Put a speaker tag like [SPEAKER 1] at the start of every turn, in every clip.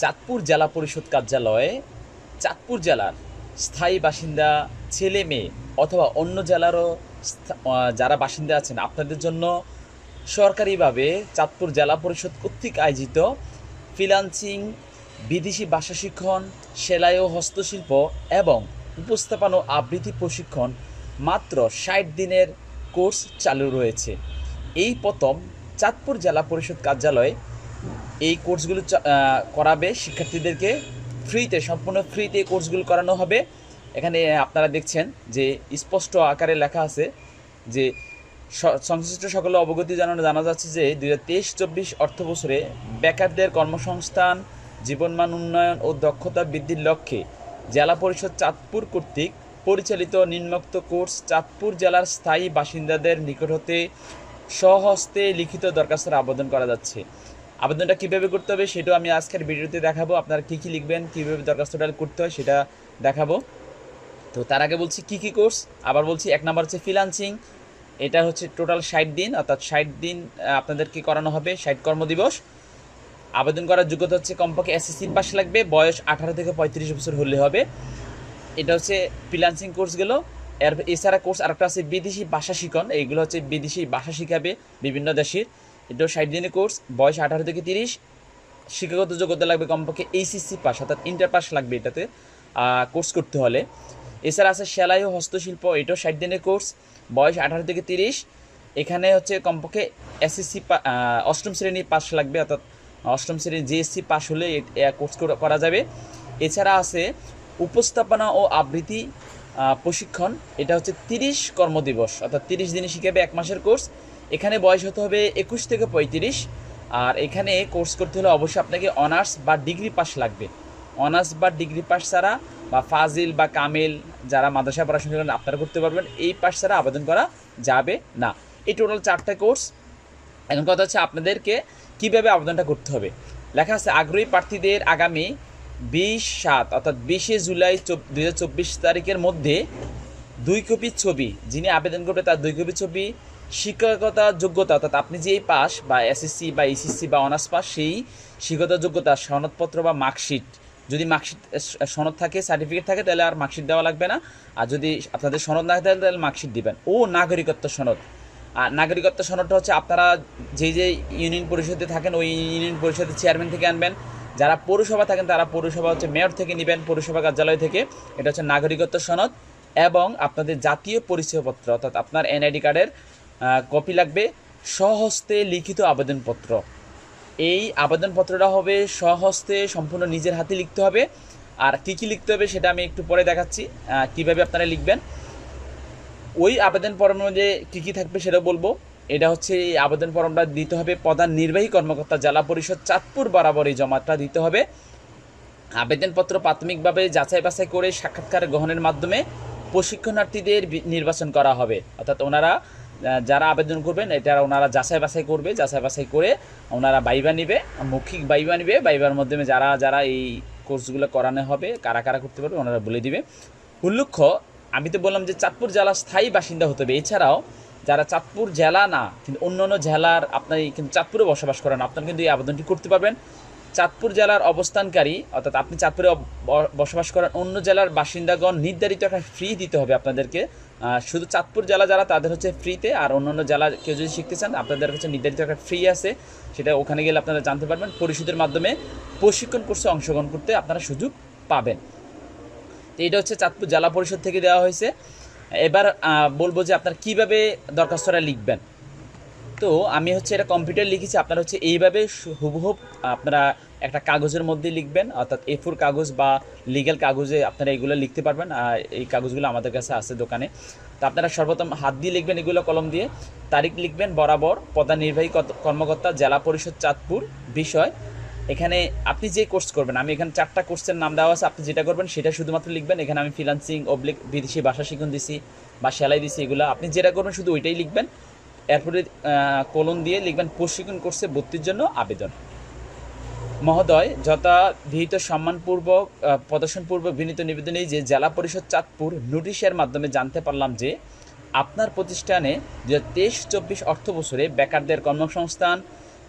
[SPEAKER 1] চাঁদপুর জেলা পরিষদ কার্যালয়ে চাঁদপুর জেলার স্থায়ী বাসিন্দা ছেলে মেয়ে অথবা অন্য জেলারও যারা বাসিন্দা আছেন, আপনাদের জন্য সরকারিভাবে চাঁদপুর জেলা পরিষদ কর্তৃক আয়োজিত ফ্রিলান্সিং বিদেশি ভাষা শিক্ষণ, সেলাই ও হস্তশিল্প এবং উপস্থাপন ও আবৃত্তি প্রশিক্ষণ মাত্র ষাট দিনের কোর্স চালু রয়েছে। এই প্রথম চাঁদপুর জেলা পরিষদ কার্যালয়ে এই কোর্সগুলো করাবে শিক্ষার্থীদেরকে ফ্রিতে, সম্পূর্ণ ফ্রিতে কোর্সগুলো করানো হবে। এখানে আপনারা দেখছেন যে স্পষ্ট আকারে লেখা আছে যে সংশ্লিষ্ট সকলে অবগতি জানানো জানা যাচ্ছে যে দুই হাজার তেইশ চব্বিশ অর্থ বছরে বেকারদের কর্মসংস্থান, জীবনমান উন্নয়ন ও দক্ষতা বৃদ্ধির লক্ষ্যে জেলা পরিষদ চাঁদপুর কর্তৃক পরিচালিত নিম্নোক্ত কোর্স চাঁদপুর জেলার স্থায়ী বাসিন্দাদের নিকট হতে স্বহস্তে লিখিত দরখাস্তের আবেদন করা যাচ্ছে। আবেদনটা কীভাবে করতে হবে সেটাও আমি আজকের ভিডিওতে দেখাবো। আপনারা কী কী লিখবেন, কীভাবে দরখাস্তটা করতে হয় সেটা দেখাবো। তো তার আগে বলছি কী কী কোর্স, আবার বলছি এক নম্বর হচ্ছে ফ্রিলান্সিং এটা হচ্ছে টোটাল ষাট দিন, অর্থাৎ ষাট দিন আপনাদেরকে করানো হবে ষাট কর্মদিবস। আবেদন করার যোগ্যতা হচ্ছে কমপক্ষে এসএসসির পাশ লাগবে, বয়স আঠারো থেকে পঁয়ত্রিশ বছর হলে হবে। এটা হচ্ছে ফ্রিলান্সিং কোর্সগুলো এর এছাড়া কোর্স আরেকটা আছে বিদেশি ভাষা শিখন এইগুলো হচ্ছে বিদেশি ভাষা শিখাবে বিভিন্ন দেশের। এটাও ষাট দিনের কোর্স, বয়স আঠারো থেকে তিরিশ। শিক্ষাগত যোগ্যতা লাগবে কমপক্ষে এইচএসসি পাস, অর্থাৎ ইন্টার পাস লাগবে এটাতে কোর্স করতে হলে। এছাড়া আছে সেলাই ও হস্তশিল্প, এটাও ষাট দিনের কোর্স, বয়স আঠারো থেকে তিরিশ। এখানে হচ্ছে কমপক্ষে এসএসসি অষ্টম শ্রেণি পাস লাগবে, অর্থাৎ অষ্টম শ্রেণির জিএসসি পাস হলে কোর্স করা যাবে। এছাড়া আছে উপস্থাপনা ও আবৃত্তি প্রশিক্ষণ, এটা হচ্ছে তিরিশ কর্মদিবস, অর্থাৎ তিরিশ দিনে শিখাবে এক মাসের কোর্স। এখানে বয়স হতে হবে একুশ থেকে পঁয়ত্রিশ। আর এখানে কোর্স করতে হলে অবশ্যই আপনাকে অনার্স বা ডিগ্রি পাস লাগবে। অনার্স বা ডিগ্রি পাস ছাড়া বা ফাজিল বা কামেল যারা মাদ্রাসায় পড়াশোনা করেন, আপনারা করতে পারবেন। এই পাস ছাড়া আবেদন করা যাবে না। এই টোটাল চারটা কোর্স এখন কথা হচ্ছে আপনাদেরকে কীভাবে আবেদনটা করতে হবে। লেখা আছে, আগ্রহী প্রার্থীদের আগামী বিশ সাত অর্থাৎ বিশে জুলাই দুই হাজার চব্বিশ তারিখের মধ্যে দুই কপি ছবি, যিনি আবেদন করবে তার দুই কপি ছবি শিক্ষকতা যোগ্যতা, অর্থাৎ আপনি যেই পাস, বা এসএসসি বা ইসিসি বা অনার্স পাস, সেই শিক্ষকতা যোগ্যতা, সনদপত্র, বা মার্কশিট যদি মার্কশিট সনদ থাকে সার্টিফিকেট থাকে, তাহলে আর মার্কশিট দেওয়া লাগবে না। আর যদি আপনাদের সনদ না থাকে, তাহলে মার্কশিট দিবেন। ও নাগরিকত্ব সনদ। আর নাগরিকত্ব সনদটা হচ্ছে আপনারা যে যে ইউনিয়ন পরিষদে থাকেন, ওই ইউনিয়ন পরিষদের চেয়ারম্যান থেকে আনবেন। যারা পৌরসভা থাকেন, তারা পৌরসভা হচ্ছে মেয়র থেকে নেবেন, পৌরসভা কার্যালয় থেকে। এটা হচ্ছে নাগরিকত্ব সনদ। এবং আপনাদের জাতীয় পরিচয়পত্র, অর্থাৎ আপনার এনআইডি কার্ডের কপি লাগবে স্বহস্তে লিখিত আবেদনপত্র। এই আবেদনপত্রটা হবে স্বহস্তে সম্পূর্ণ নিজের হাতে লিখতে হবে। আর কী কী লিখতে হবে সেটা আমি একটু পরে দেখাচ্ছি কীভাবে আপনারা লিখবেন। ওই আবেদন ফর্মের মধ্যে কী কী থাকবে সেটা বলব। এটা হচ্ছে এই আবেদন ফর্মটা দিতে হবে প্রধান নির্বাহী কর্মকর্তা, জেলা পরিষদ, চাঁদপুর বরাবর এই জমাটা দিতে হবে। আবেদনপত্র প্রাথমিকভাবে যাচাই বাছাই করে সাক্ষাৎকার গ্রহণের মাধ্যমে প্রশিক্ষণার্থীদের নির্বাচন করা হবে। অর্থাৎ ওনারা যারা আবেদন করবেন, এটা ওনারা যাচাই বাছাই করবে, যাচাই বাছাই করে ওনারা বাইবা নিবে, মৌখিক বাইবা নিবে, বাইবার মাধ্যমে যারা যারা এই কোর্সগুলো করানো হবে, কারা কারা করতে পারবে ওনারা বলে দিবে। উল্লেখ্য আমি তো বললাম যে চাঁদপুর জেলার স্থায়ী বাসিন্দা হতে হবে। এছাড়াও, যারা চাঁদপুর জেলা না, কিন্তু অন্য অন্য জেলার আপনার কিন্তু চাঁদপুরে বসবাস করেন, আপনারা কিন্তু এই আবেদনটি করতে পারবেন। চাঁদপুর জেলার অবস্থানকারী, অর্থাৎ আপনি চাঁদপুরে বসবাস করেন, অন্য জেলার বাসিন্দাগণ নির্ধারিত একটা ফ্রি দিতে হবে আপনাদেরকে। শুধু চাঁদপুর জেলা যারা, তাদের হচ্ছে ফ্রিতে আর অন্য অন্য জেলা কেউ যদি শিখতে চান, আপনাদের হচ্ছে নির্ধারিত একটা ফ্রি আছে। সেটা ওখানে গেলে আপনারা জানতে পারবেন। পরিষদের মাধ্যমে প্রশিক্ষণ কোর্সে অংশগ্রহণ করতে আপনারা সুযোগ পাবেন। তো এটা হচ্ছে চাঁদপুর জেলা পরিষদ থেকে দেওয়া হয়েছে। এবার বলব যে আপনার কীভাবে দরখাস্তটা লিখবেন। তো আমি হচ্ছে এটা কম্পিউটার লিখেছি, আপনারা হচ্ছে এইভাবে হুবহুব আপনারা একটা কাগজের মধ্যে লিখবেন, অর্থাৎ এ ফোর কাগজ বা লিগ্যাল কাগজে আপনারা এগুলো লিখতে পারবেন, আর এই কাগজগুলো আমাদের কাছে আছে দোকানে। তো আপনারা সর্বপ্রথম হাত দিয়ে লিখবেন এগুলো, কলম দিয়ে। তারিখ লিখবেন বরাবর প্রধান নির্বাহী কর্মকর্তা, জেলা পরিষদ, চাঁদপুর, বিষয়। এখানে আপনি যে কোর্স করবেন, আমি এখানে চারটা কোর্সের নাম দেওয়া আছে, আপনি যেটা করবেন সেটা শুধুমাত্র লিখবেন। এখানে আমি ফ্রিলান্সিং অবলিক বিদেশি ভাষা শিখুন দিছি বা সেলাই দিছি, এগুলো আপনি যেটা করবেন শুধু ওইটাই লিখবেন। এরপরে কলম দিয়ে লিখবেন, প্রশিক্ষণ কোর্সে ভর্তির জন্য আবেদন। মহোদয়, যথাবিহিত সম্মানপূর্বক প্রদর্শনপূর্বক বিনীত নিবেদনে যে জেলা পরিষদ চাঁদপুর নোটিশের মাধ্যমে জানতে পারলাম যে, আপনার প্রতিষ্ঠানে দু হাজার তেইশ চব্বিশ অর্থ বছরে বেকারদের কর্মসংস্থান,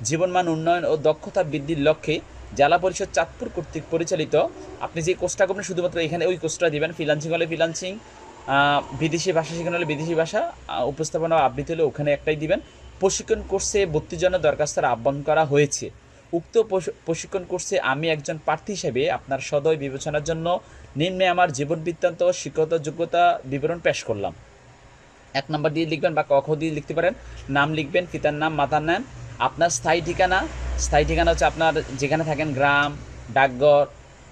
[SPEAKER 1] জীবনমান উন্নয়ন ও দক্ষতা বৃদ্ধির লক্ষ্যে জেলা পরিষদ চাঁদপুর কর্তৃক পরিচালিত। আপনি যে কোর্সটা করবেন, শুধুমাত্র এখানে ওই কোর্সটা দিবেন ফ্রিলান্সিং হলে ফ্রিলান্সিং বিদেশি ভাষা শেখানো হলে বিদেশি ভাষা উপস্থাপনা আবৃত্তি হলে ওখানে একটাই দিবেন। প্রশিক্ষণ কোর্সে ভর্তির জন্য দরখাস্তের আহ্বান করা হয়েছে। উক্ত প্রশিক্ষণ কোর্সে আমি একজন প্রার্থী হিসেবে আপনার সদয় বিবেচনার জন্য নিম্নে আমার জীবন বৃত্তান্ত শিক্ষত যোগ্যতা বিবরণ পেশ করলাম। এক নম্বর দিয়ে লিখবেন বা কখ দিয়ে লিখতে পারেন। নাম লিখবেন, পিতার নাম, মাতার নাম। আপনার স্থায়ী ঠিকানা স্থায়ী ঠিকানা হচ্ছে আপনার যেখানে থাকেন গ্রাম, ডাকঘর,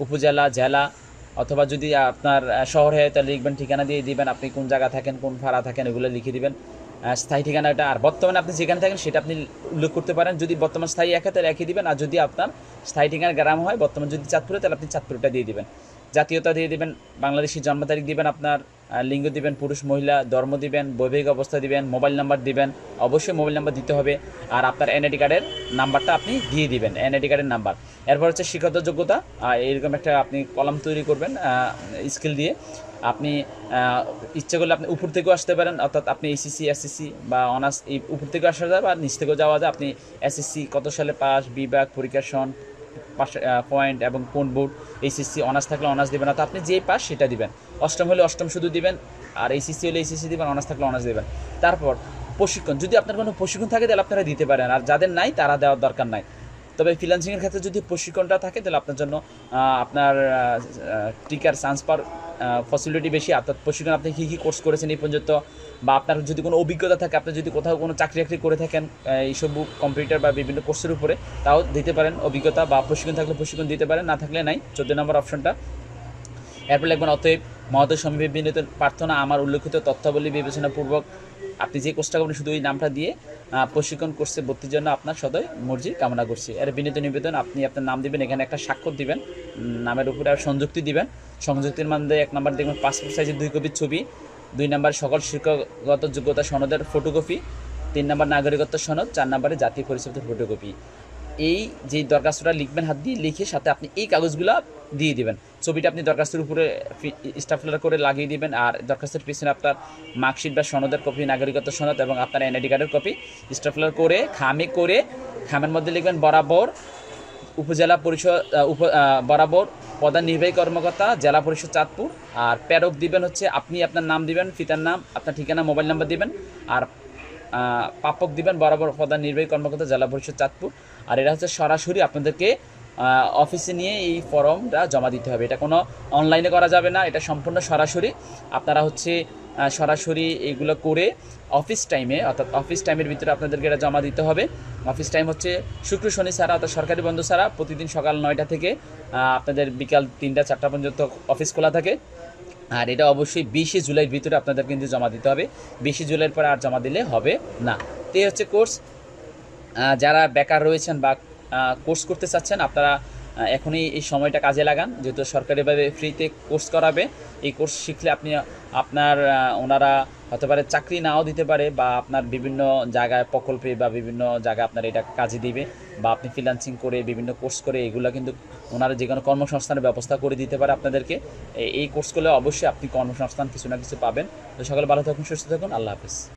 [SPEAKER 1] উপজেলা, জেলা। অথবা যদি আপনার শহরে হয় তাহলে লিখবেন, ঠিকানা দিয়ে দিবেন, আপনি কোন জায়গা থাকেন, কোন ভাড়া থাকেন, এগুলো লিখে দিবেন। স্থায়ী স্থায়ী ঠিকানাটা আর বর্তমানে আপনি যেখানে থাকেন সেটা আপনি উল্লেখ করতে পারেন। যদি বর্তমান স্থায়ী একে তাহলে একই দিবেন আর যদি আপনার স্থায়ী ঠিকানা গ্রাম হয়, বর্তমান যদি চাঁদপুরে, তাহলে আপনি চাঁদপুরটা দিয়ে দিবেন। জাতীয়তা দিয়ে দিবেন, বাংলাদেশি জন্ম তারিখ দিবেন আপনার লিঙ্গ দিবেন, পুরুষ, মহিলা, ধর্ম দিবেন, বৈবাহিক অবস্থা দিবেন, মোবাইল নাম্বার দিবেন, অবশ্যই মোবাইল নাম্বার দিতে হবে। আর আপনার এনআইডি কার্ডের নাম্বারটা আপনি দিয়ে দিবেন এনআইডি কার্ডের নাম্বার। এরপর হচ্ছে শিক্ষাগত যোগ্যতা এরকম একটা আপনি কলাম তৈরি করবেন স্কিল দিয়ে। আপনি ইচ্ছে করলে আপনি উপর থেকেও আসতে পারেন, অর্থাৎ আপনি এসএসসি এসএসসি বা অনার্স এই উপর থেকেও আসা যায় বা নিচ থেকেও যাওয়া যায়। আপনি এসএসসি কত সালে পাস, বিভাগ, পরীক্ষার সন পয়েন্ট এবং কোন বোর্ড এইচএসসি অনার্স থাকলে অনার্স দেবেন না তো আপনি যেই পাস সেটা দিবেন। অষ্টম হলে অষ্টম শুধু দিবেন, আর এইচএসসি হলে এইচএসসি দিবেন অনার্স থাকলে অনার্স দেবেন। তারপর প্রশিক্ষণ, যদি আপনার কোনো প্রশিক্ষণ থাকে তাহলে আপনারা দিতে পারেন, আর যাদের নাই তারা দেওয়ার দরকার নাই। তবে ফ্রিল্যান্সিংয়ের ক্ষেত্রে যদি প্রশিক্ষণটা থাকে, তাহলে আপনার জন্য আপনার টিকার পাওয়ার ফসিলিটি বেশি। অর্থাৎ প্রশিক্ষণ আপনি কী কী কোর্স করেছেন এই পর্যন্ত? বা আপনার যদি কোনো অভিজ্ঞতা থাকে, আপনি যদি কোথাও কোনো চাকরি বাকরি করে থাকেন এইসব কম্পিউটার বা বিভিন্ন কোর্সের উপরে, তাও দিতে পারেন অভিজ্ঞতা বা প্রশিক্ষণ থাকলে প্রশিক্ষণ দিতে পারেন, না থাকলে নাই। চোদ্দ নম্বর অপশনটা এরপর লিখবেন, অতএব মহোদয় সমীপে বিনীত প্রার্থনা, আমার উল্লেখিত তথ্যাবলী বিবেচনাপূর্বক আপনি যে কোর্সটা করবেন, শুধু ওই নামটা দিয়ে প্রশিক্ষণ কোর্সে ভর্তির জন্য আপনার সদয় মর্জি কামনা করছি। এর বিনীত নিবেদন, আপনি আপনার নাম দিবেন, এখানে একটা স্বাক্ষর দিবেন নামের উপরে আর সংযুক্তি দিবেন। সংযুক্তির মধ্যে এক নাম্বার দেখবেন পাসপোর্ট সাইজের দুই কপির ছবি, দুই নাম্বার সকল শিক্ষাগত যোগ্যতা সনদের ফটোকপি তিন নাম্বার নাগরিকত্ব সনদ, চার নাম্বারে জাতীয় পরিচয় ফটোকপি এই যে দরখাস্তটা লিখবেন, হাত দিয়ে লিখে সাথে আপনি এই কাগজগুলো দিয়ে দিবেন। ছবিটা আপনি দরখাস্তের উপরে স্টাফলার করে লাগিয়ে দিবেন আর দরখাস্তের পিছনে আপনার মার্কশিট বা সনদের কপি নাগরিকত্ব সনদ এবং আপনার এনআইডি কার্ডের কপি স্টাফলার করে, খামে করে, খামের মধ্যে লিখবেন বরাবর উপজেলা পরিষদ উপ বরাবর প্রধান নির্বাহী কর্মকর্তা, জেলা পরিষদ চাঁদপুর আর প্যারক দিবেন হচ্ছে আপনি আপনার নাম দিবেন, পিতার নাম, আপনার ঠিকানা, মোবাইল নাম্বার দিবেন আর প্রাপক দিবেন বরাবর প্রধান নির্বাহী কর্মকর্তা, জেলা পরিষদ চাঁদপুর। আর এটা হচ্ছে সরাসরি আপনাদেরকে অফিসে নিয়ে এই ফর্মটা জমা দিতে হবে। এটা কোনো অনলাইনে করা যাবে না, এটা সম্পূর্ণ সরাসরি। আপনারা হচ্ছে সরাসরি এগুলো করে অফিস টাইমে অর্থাৎ অফিস টাইমের ভিতরে আপনাদেরকে এটা জমা দিতে হবে। অফিস টাইম হচ্ছে শুক্র, শনি ছাড়া, অর্থাৎ সরকারি বন্ধ ছাড়া প্রতিদিন সকাল নয়টা থেকে আপনাদের বিকাল তিনটা, চারটা পর্যন্ত অফিস খোলা থাকে। আর এটা অবশ্যই বিশে জুলাইয়ের ভিতরে আপনাদের কিন্তু জমা দিতে হবে। বিশে জুলাইয়ের পরে আর জমা দিলে হবে না। তো হচ্ছে কোর্স যারা বেকার রয়েছেন বা কোর্স করতে চাচ্ছেন, আপনারা এখনই এই সময়টা কাজে লাগান। যেহেতু সরকারিভাবে ফ্রিতে কোর্স করাবে, এই কোর্স শিখলে আপনি, আপনার ওনারা হতে পারে চাকরি নাও দিতে পারে বা আপনার বিভিন্ন জায়গায় প্রকল্পে বা বিভিন্ন জায়গায় আপনার এটা কাজে দিবে বা আপনি ফ্রিল্যান্সিং করে বিভিন্ন কোর্স করে এগুলো কিন্তু ওনারা যে কোনো কর্মসংস্থানের ব্যবস্থা করে দিতে পারে আপনাদেরকে। এই কোর্স করলে অবশ্যই আপনি কর্মসংস্থান কিছু না কিছু পাবেন। তো সকালে ভালো থাকুন, সুস্থ থাকুন। আল্লাহ হাফিজ।